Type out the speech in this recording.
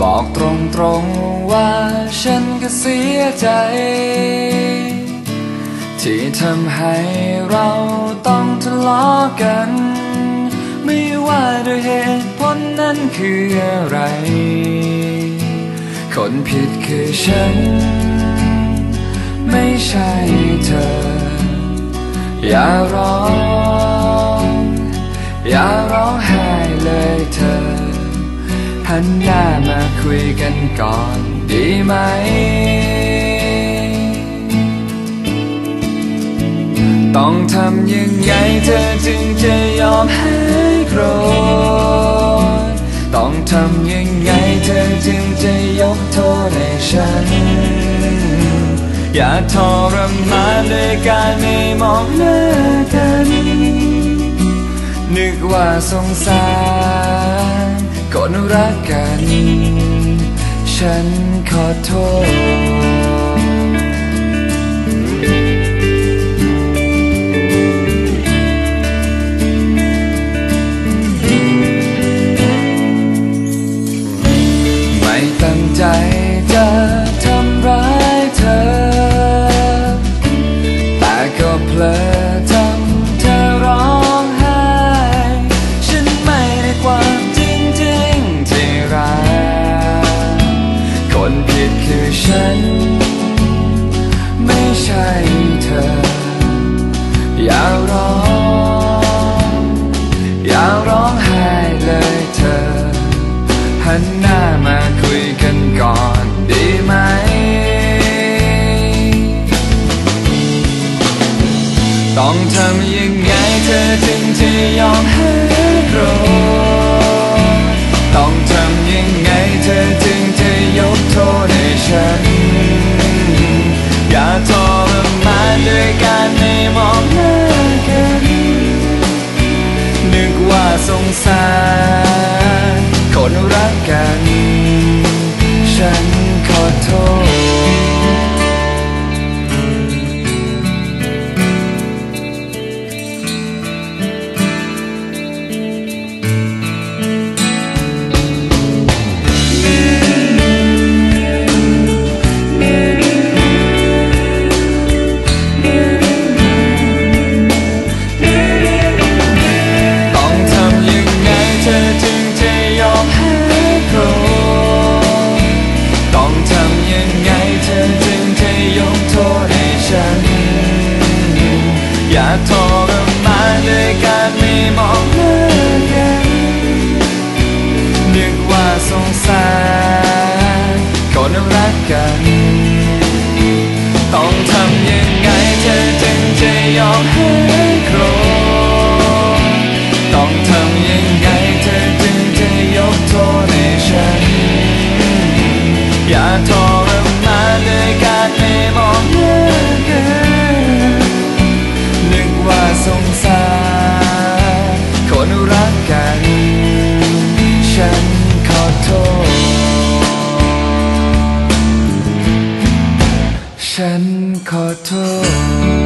บอกตรงๆว่าฉันก็เสียใจ ที่ทำให้เราต้องทะเลาะกัน ไม่ว่าด้วยเหตุผลนั้นคืออะไร คนผิดคือฉัน ไม่ใช่เธอ อย่าร้อง อย่าร้องไห้เลยเธอ หันหน้ามา คุยกันก่อนดีไหม ต้องทำยังไงเธอจึงจะยอมให้โกรธ ต้องทำยังไงเธอจึงจะยกโทษให้ฉัน อย่าทรมานด้วยการไม่มองหน้ากัน นึกว่าสงสารคนรักกัน ฉันขอโทษ ไม่ตั้งใจจะทำ ต้องทำยังไงเธอจึงจะยอมให้โกรธต้องทำยังไงเธอจึงจะยกโทษให้ฉัน อย่าทรมานด้วยการไม่มองหน้ากัน นึกว่าสงสารคนรั ขอโทษ